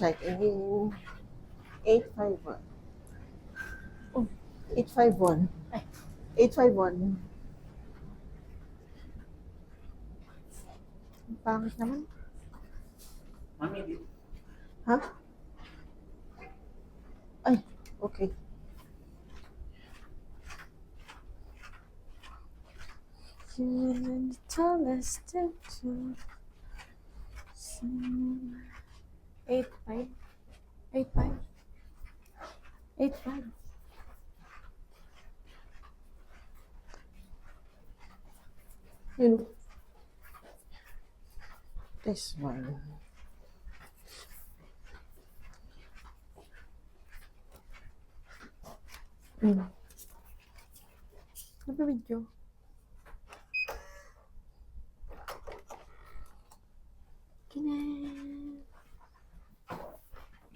check in. 851. Oh, 851. Ay. 851. Ang Pangit naman. Mami, di- Ha? Ay, okay. You're the tallest statue. Eight, five. Eight, five. Eight, five. Yun. This one. Mm. Ano ba video? Kine.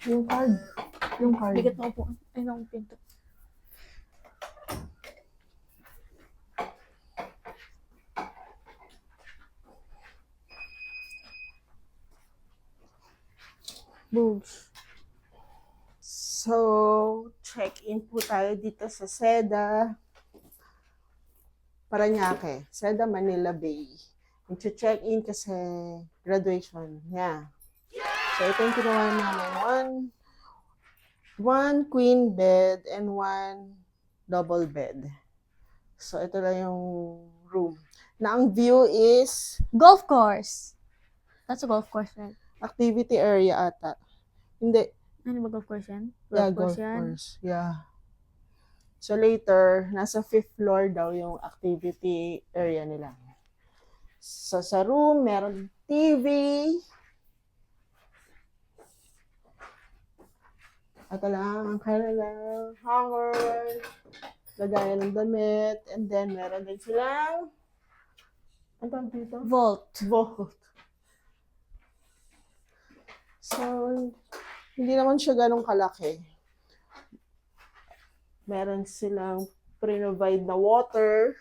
Yung card. Yung card. Bigat na po. Ay, naku, pinto. Boobs. So, check-in po tayo dito sa Seda. Paranaque. Seda, Manila Bay. Mag-check-in kasi graduation niya. So, ito yung kinuha namin. One, one queen bed and one double bed. So, ito lang yung room. Na ang view is Golf course. That's a golf course, right? activity area ata. Hindi, Ano ba golf course yan? Yeah, golf course. Yeah. So later, nasa fifth floor daw yung activity area nila. So sa room, meron TV. Ito lang, ang kanilang hanger, lagayan ng damit, and then meron din silang, ano tawag dito? Vault. Vault. So, hindi naman siya ganong kalaki. Meron silang pre-provide na water.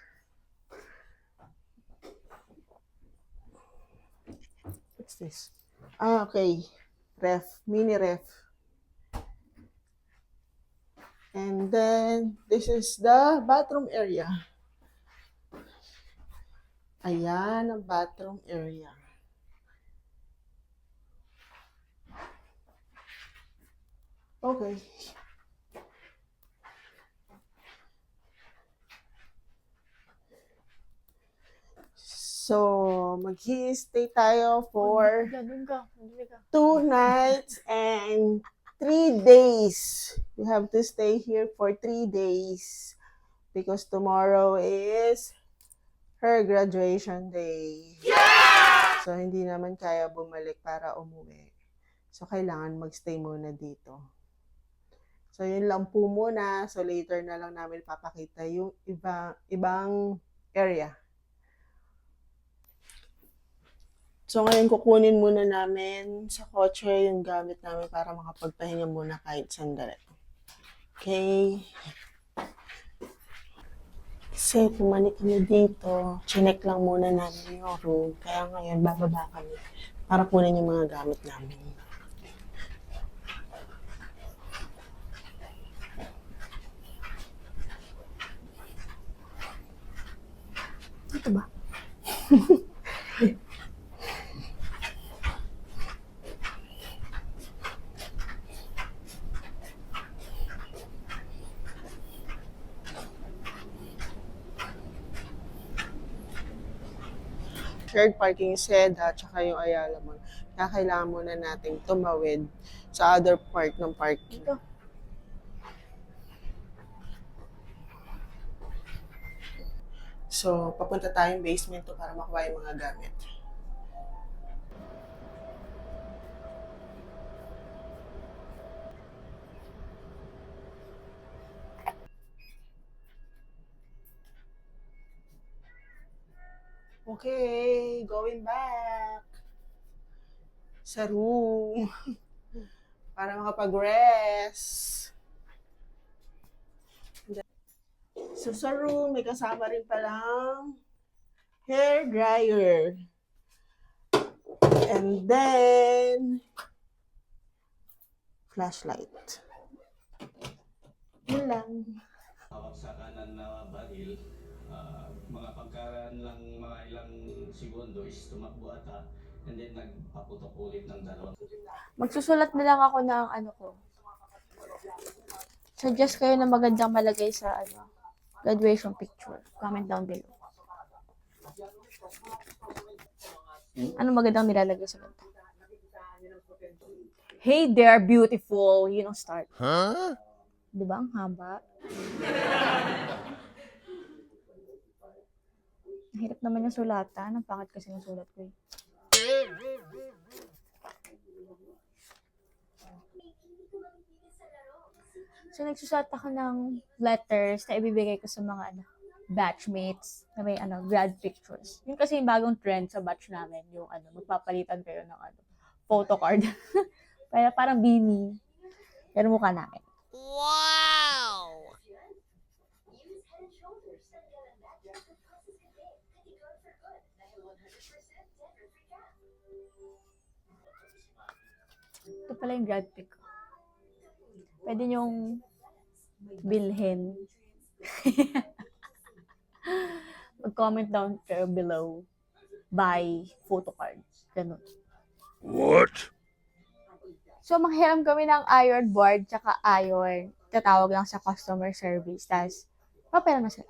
What's this? Ah, okay. Ref. Mini ref. And then, this is the bathroom area. Ayan ang bathroom area. Okay. So, mag-stay tayo for two nights and three days. We have to stay here for three days because tomorrow is her graduation day. So, hindi naman kaya bumalik para umuwi. So, kailangan magstay muna dito. So, yun lang po muna. So, later na lang namin papakita yung iba, ibang area. So, ngayon kukunin muna namin sa kotse yung gamit namin para makapagpahinga muna kahit sandali. Okay. Kasi pumanik kami dito, chinek lang muna namin yung room. Kaya ngayon, bababa kami para kunin yung mga gamit namin. Ito ba? shared parking Seda tsaka yung Ayala Mall. Kaya kailangan muna nating tumawid sa other part ng parking. Ito. So, papunta tayong basement to para makuha yung mga gamit. Okay, going back sa room para makapag-rest. So sa room, may kasama rin palang hair dryer. And then, flashlight. Yun lang. sa kanan na baril, ah, mga pagkaraan lang segundo is tumakbo ata and then nagpaputok ulit ng dalawa. Magsusulat na lang ako ng ano ko. Suggest kayo na magandang malagay sa ano, graduation picture. Comment down below. Ano magandang nilalagay sa kanta? Hey there, beautiful. Yun ang start. Huh? Di ba? Ang haba. Mahirap naman yung sulatan. Ang pangit kasi ng sulat ko eh. So, nagsusulat ako ng letters na ibibigay ko sa mga ano, batchmates na may ano, grad pictures. Yun kasi yung bagong trend sa batch namin, yung ano, magpapalitan kayo ng ano, photo card. Kaya parang. Yan ang mukha namin. Ito pala yung grad pic ko. Pwede niyong bilhin. Mag-comment down below. Buy photo cards. Ganun. What? So, manghiram kami ng iron board tsaka iron. Tatawag lang sa customer service. Tapos, papera na sila.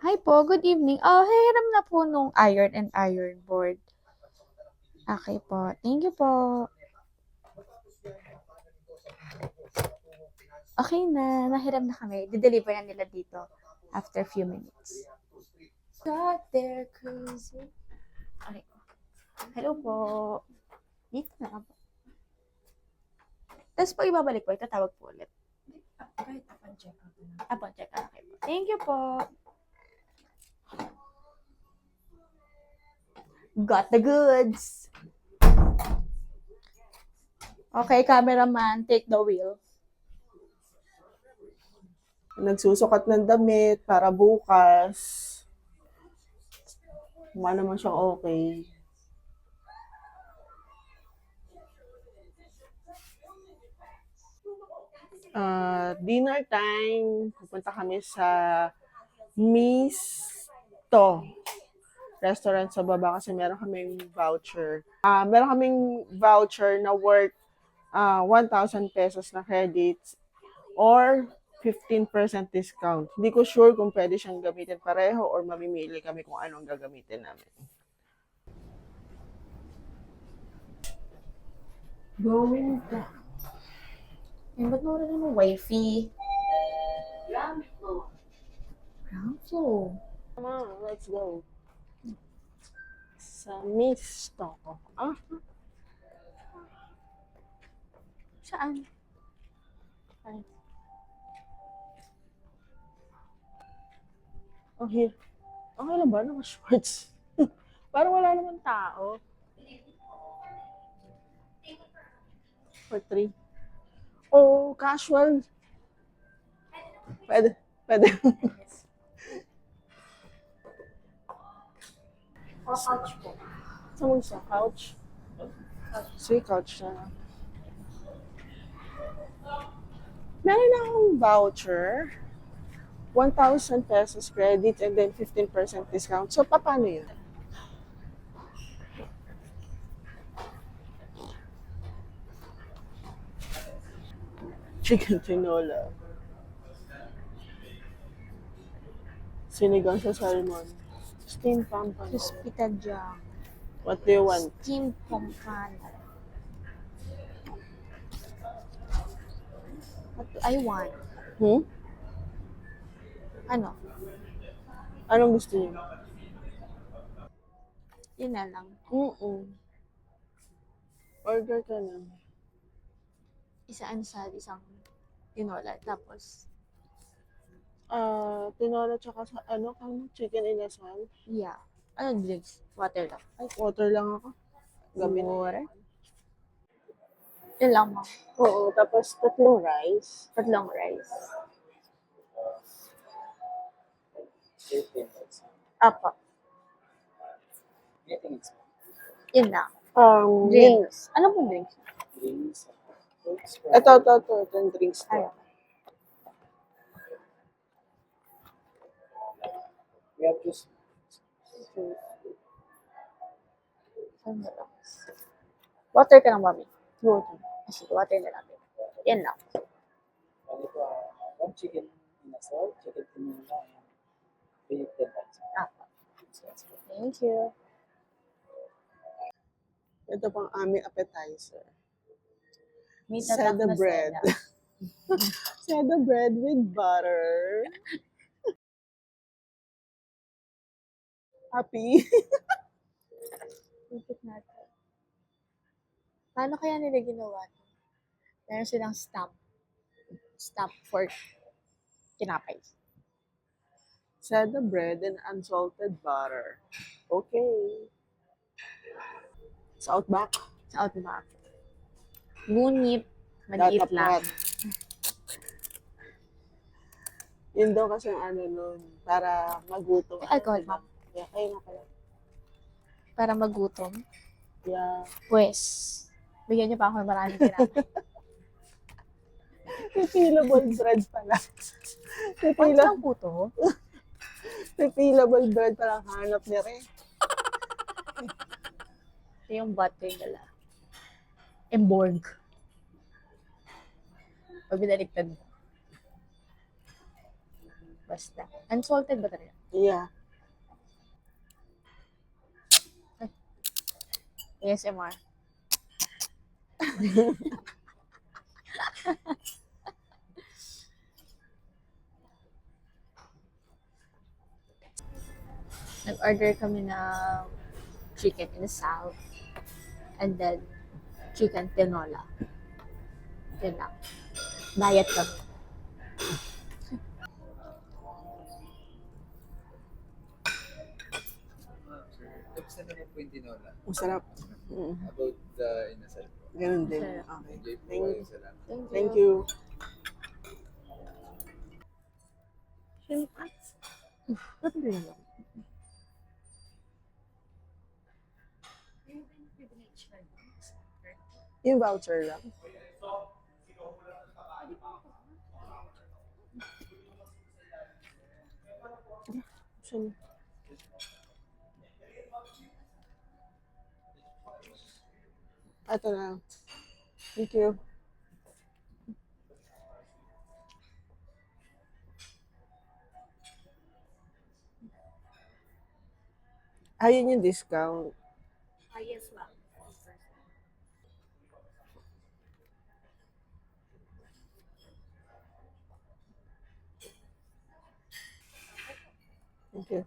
Hi po, good evening. Oh, hiram na po nung iron and iron board. Okay po. Thank you po. Okay na, nahiram na kami. Dideliver na nila dito after few minutes. Got there crazy. Okay. Hello po. Dito na po. Tapos pag ibabalik po, itatawag po ulit. Kahit upon check out na. Upon check out. Okay po. Thank you po. Got the goods. Okay, cameraman, take the wheel. Nagsusukat ng damit para bukas. Mukha naman siyang okay. Uh, dinner time. Pupunta kami sa Misto restaurant sa baba kasi meron kaming voucher. Ah, meron kaming voucher na worth ah 1,000 pesos na credits or 15% discount. Hindi ko sure kung pwede siyang gamitin pareho or mamimili kami kung anong gagamitin namin. Going back. Eh, ba't nawala naman wifi? Ground floor. Come on, let's go. Sa Misto. Ah, Saan? okay. Okay lang ba? Naka-shorts. Parang wala naman tao. For three. Oh, casual. Pwede. Pwede. couch po. Saan mo gusto? Couch? Sige, couch na. Meron akong voucher. 1,000 pesos credit and then 15% discount. So, pa- paano yun? Chicken tinola. Sinigang sa salmon. Steamed pampano. Crispy tadjang. What do you want? Steamed pompan. What do I want? Hmm? Ano? Anong gusto niyo? Yun na lang. Mm-mm. Order ka na. Isaan sa isang tinola. Tapos, Ah, tinola tsaka sa ano, kang chicken inasal. yeah. Ano drinks? Water lang. Ay, water lang ako. Gabi na. Water? Yun lang mo. Oo, tapos tatlong rice. Tatlong rice. Apa. Yun lang. Um, yun. Drinks. Ano pong drinks? Drinks fruits, Ito, ito, ito. Ito yung drinks ko. We have just Water ka lang, mami. Water. Ah, Sige, water na natin. Yan lang. ano uh, one chicken in a salt, chicken tinola, and tenders. Apo. Thank you. Ito pang aming appetizer. Meat na Sada tak na bread. seda. Sada bread with butter. Happy? Ikot natin. Paano kaya nila ginawa to? Meron silang stamp. Stamp for tinapay. Sada bread and unsalted butter. Okay. Sa Outback. Sa Outback. Ngunit, maliit lang. Yun daw kasi ang ano nun, para magutom. May alcohol, ma'am. Yeah, kayo na pala. Para magutom. Yeah. Pwes, bigyan niyo pa ako ng maraming tinapay. Refillable bread pala. Pwes Refillable, lang po to. refillable bread pala ang hanap ni Re. Ito yung butter nila. Emborg. Pag binaligtad mo. Basta. Unsalted ba talaga? Yeah. ASMR. Nag-order kami ng chicken in the south. And then, chicken tinola. Yun lang. Diet. Tapos na naman po yung tinola. Masarap. Mm. About the inasal po. Ganun din. Okay. Enjoy po Thank, kayo. Salamat. thank you. Ba't hindi naman? Yung voucher lang. Saan? Ito na. Thank you. Ayun yung discount. Ah, yes, Thank you.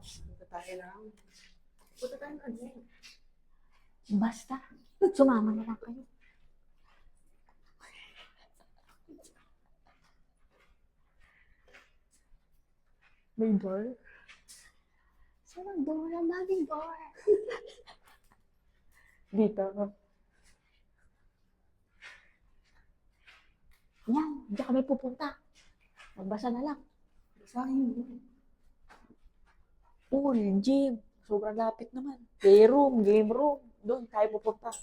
Punta tayo lang. Punta tayo ng ano. Basta. Sumama naman kayo. May door? Saan ang door? Ang daming door. Dito. Yan, diyan kami pupunta. Magbasa na lang. Basahin. Pool, gym. Sobrang lapit naman. Playroom, game room. Doon tayo pupunta.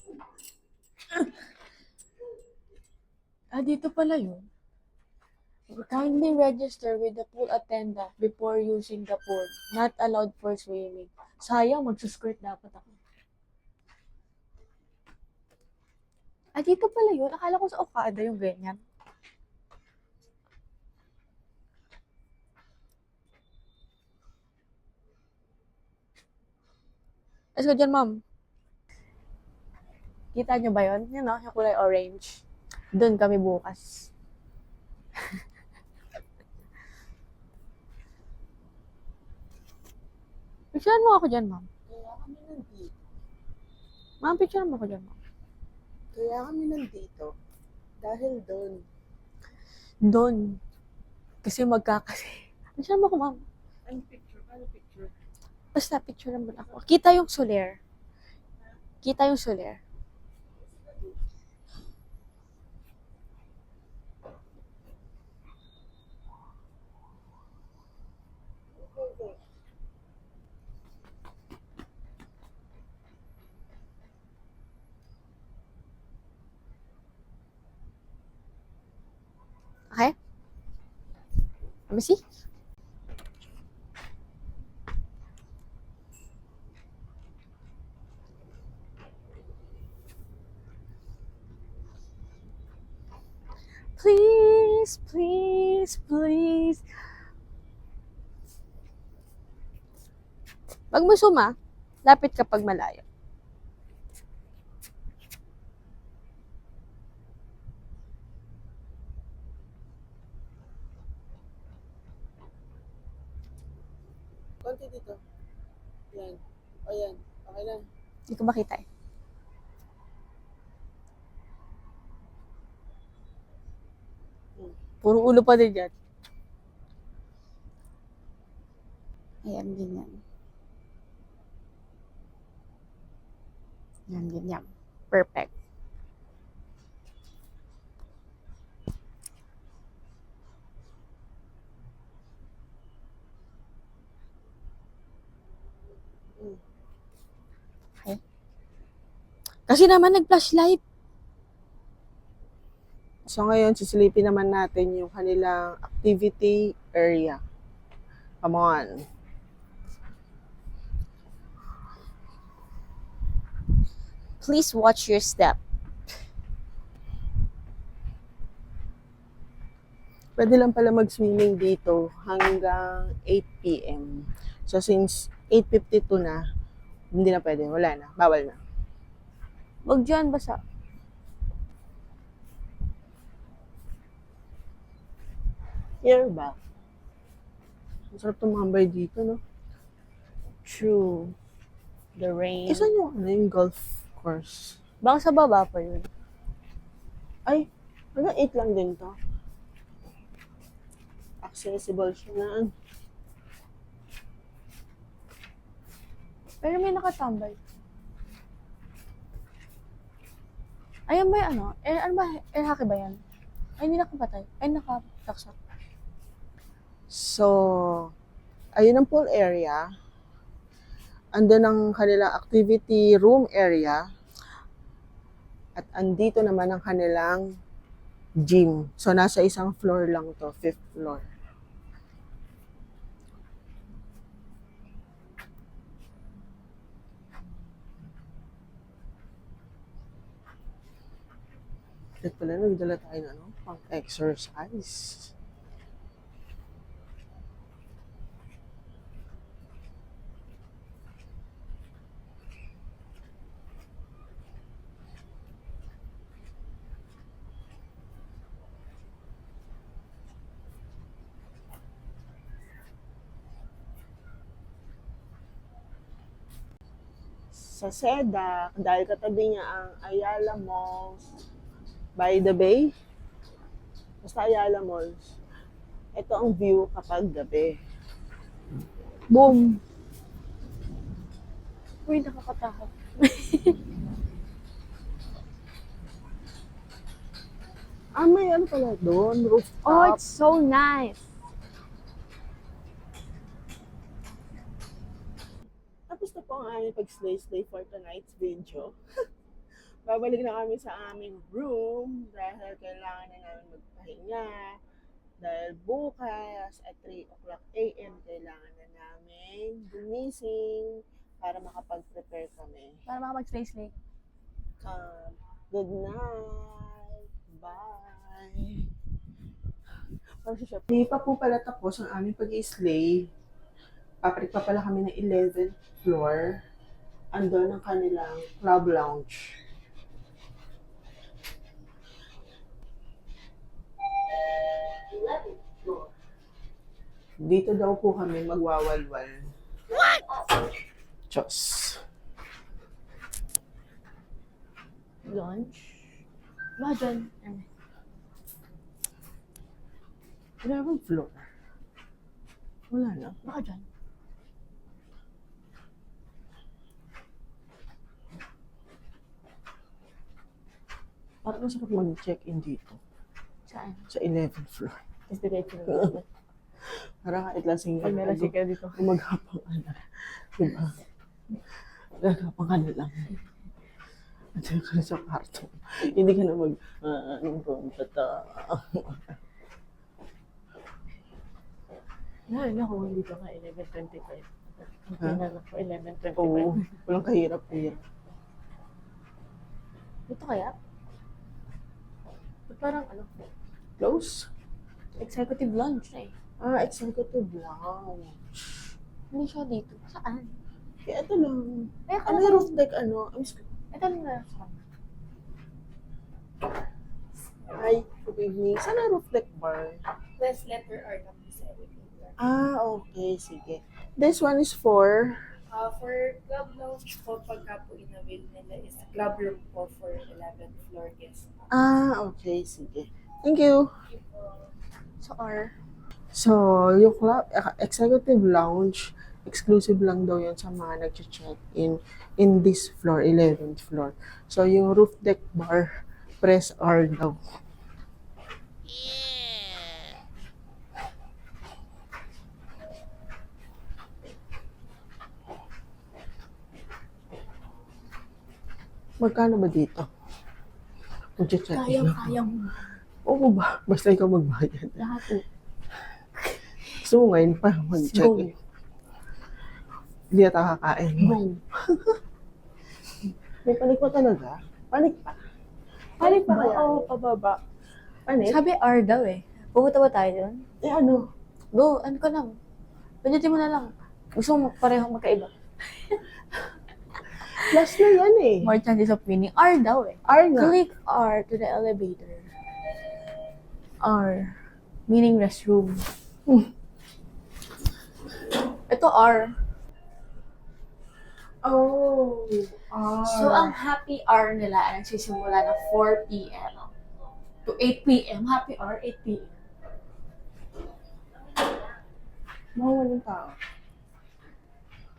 ah, dito pala yun. Kindly register with the pool attendant before using the pool. Not allowed for swimming. Sayang, magsuskirt dapat ako. Ah, dito pala yun. Akala ko sa Okada yung ganyan. Let's go dyan, ma'am. Kita nyo ba yun? Yun, no? Yung kulay orange. Doon kami bukas. Picturean mo ako dyan, ma'am. Kaya kami nandito. Ma'am, picturean mo ako dyan, ma'am. Kaya kami nandito. Dahil doon. Doon. Kasi magkakasi. Picturean mo ako, ma'am. Ang picture? Basta, picture mo ako. Kita yung soler. Kita yung soler. Okay? Let me see. Please, please. Pag mo suma, lapit kapag malayo. Konti dito. Yan. O yan. Okay lang. Hindi ko makita eh. Ulo pa din yan. Ayan, ganyan. Yan, ganyan. Perfect. Okay. Kasi naman nag-flashlight. So ngayon, sisilipin naman natin yung kanilang activity area. Come on. Please watch your step. Pwede lang pala mag-swimming dito hanggang 8 p.m. So since 8.52 na, hindi na pwede. Wala na. Bawal na. Wag dyan, basa. Here ba? Ang sarap tumambay dito, no? True. The rain. Isa yung, ano, yung golf course. Baka sa baba pa yun. Ay, hanggang 8 lang din to. Accessible siya na. Pero may nakatambay. Ayan ba yung ano? Eh, ano ba? Air hockey ba yan? Ay, hindi nakapatay. Ay, nakataksak. So, ayun ang pool area. Andun ang kanilang activity room area. At andito naman ang kanilang gym. So, nasa isang floor lang to, fifth floor. At pala, nagdala tayo ng ano, pang sa SEDA, dahil katabi niya ang Ayala Malls by the Bay. Basta Ayala Malls. Ito ang view kapag gabi. Boom! Uy, nakakatakot. Ah, may ano pala doon, rooftop. Oh, it's so nice. Tapos na po ang aming pag-slay-slay for tonight's video. Babalik na kami sa aming room dahil kailangan na namin magpahinga. Dahil bukas at 3 o'clock a.m. kailangan na namin gumising para makapag-prepare kami. Para makapag-slay-slay. Um, good night. Bye. Hindi pa po pala tapos ang aming pag-slay. Paparik pa pala kami ng 11th floor. Andun ang kanilang club lounge. Dito daw po kami magwawalwal. What? Diyos. Lunch. Ba dyan? Ano? Floor? Wala na. Baka dyan. Parang masarap mag-check-in dito. Saan? Sa 11th floor. Is the right floor. Para kahit lasing Pag may lasing ka dito. Umaghapang ka na. Diba? Gagapang ka na lang. Andiyan ka na sa kwarto. Hindi ka na mag, ah, anong punta ta? Lalo na kung dito ka 11.25. Ang Ha? pinag ko 11.25. Oo. Walang kahirap-hirap. Dito kaya? Parang ano? Close? Executive lunch na eh. Ah, executive lounge. Hindi siya dito. Saan? Kaya ito lang. Eh, Ano yung roof deck ano? I'm sc- Ito na saan? Hi, good evening. Saan ang roof deck bar? Last letter R lang sa. Ah, okay. Sige. This one is for... Uh, for club lounge po, pagka po in-avail nila is club room po for 11th floor guest. Ah, okay. Sige. Thank you. So, R. So, yung club, eh, executive lounge, exclusive lang daw yun sa mga nag-check-in in this floor, 11th floor. So, yung roof deck bar, press R daw. Magkano ba dito? Mag-check-in Kaya, ako. kaya mo. Oo ba? Basta ikaw magbayad. Lahat eh. Gusto mo ngayon pa mag-check-in. Hindi na tayo kakain. Go. May panik pa talaga? Panik pa? Panik pa kaya? Oo, pababa. Panik? Sabi R daw eh. Pumunta ba tayo doon? Eh ano? Go, ano ka lang. Pwede mo na lang. Gusto mo parehong magkaiba. Plus na yan eh. More chances of winning. R daw eh. R nga. Click R to the elevator. R. Meaning restroom. Hmm. Ito R. Oh. R. So, ang happy hour nila ay nagsisimula ng 4 p.m. to 8 p.m. Happy hour, 8 p.m. Mukhang walang tao.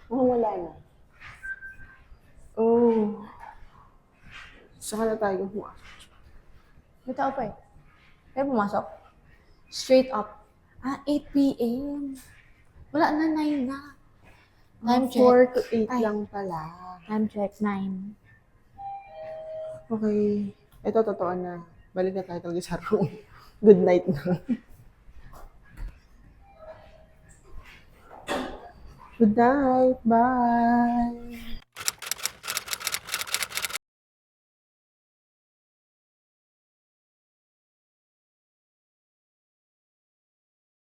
Mukhang wala na. Oh. Saka na tayo pumasok. May tao pa eh. Kaya pumasok. Straight up. Ah, 8 p.m. Wala na, 9 na. Time check. 4 to 8 Ay. lang pala. Time check, 9. Okay. Ito, totoo na. Balik na tayo talaga sa room. Good night na. Good night. Bye.